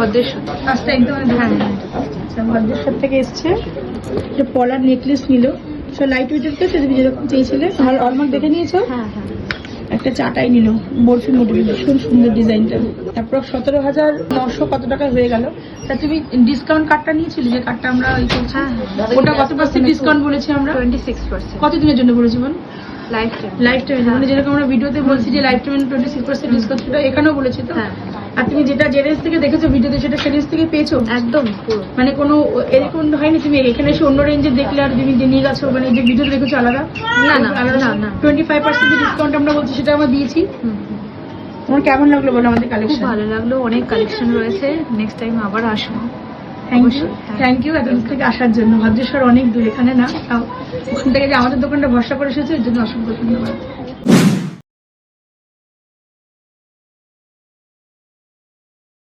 ভদ্রেশ্বর। কাজটা একদম হ্যাঁ আচ্ছা ভদ্রেশ্বর থেকে এসছে। একটা পলার নেকলেস নিল। সো লাইট ওয়েটের তো তুমি যেরকম চেয়েছিলে অলমার্ক দেখে নিয়েছো? হ্যাঁ হ্যাঁ। একটা চাটাই নিল বরফি মোটিভ ভীষণ সুন্দর ডিজাইনটা। তারপর সতেরো হাজার নশো কত টাকা হয়ে গেল। তা তুমি ডিসকাউন্ট কার্ডটা নিয়েছিলে যে কার্ডটা আমরা ওই করছি? ওটা কত পার্সেন্ট ডিসকাউন্ট বলেছি আমরা? টোয়েন্টি সিক্স পার্সেন্ট কত দিনের জন্য বলেছি বল? লাইফ টাইম লাইফ টাইম মানে যেরকম আমরা ভিডিওতে বলছি যে lifetime twenty six percent discount সেটা এখানেও বলেছি তো? হ্যাঁ। আর তুমি যেটা যে থেকে দেখেছ ভিডিওতে সেটা সে থেকে পেয়েছ? একদম মানে কোনো এরকম হয়নি তুমি এখানে এসে অন্য রেঞ্জে দেখলে আর তুমি যে নিয়ে গেছো মানে যে ভিডিওতে দেখেছ আলাদা? না, না, আলাদা না, না। টোয়েন্টি ফাইভ পার্সেন্ট ডিসকাউন্ট আমরা বলছি সেটা আমরা দিয়েছি। তোমার কেমন লাগল বলো আমাদের কালেকশন ভালো লাগল অনেক কালেকশন রয়েছে। নেক্সট টাইম আবার আসব। থ্যাংক ইউ অবশ্যই। থ্যাংক ইউ এত থেকে আসার জন্য। ভদ্রেশ্বর অনেক দূর এখানে না। ওখান থেকে যে আমাদের দোকানটা ভরসা করে এসেছে এর জন্য অসংখ্য ধন্যবাদ।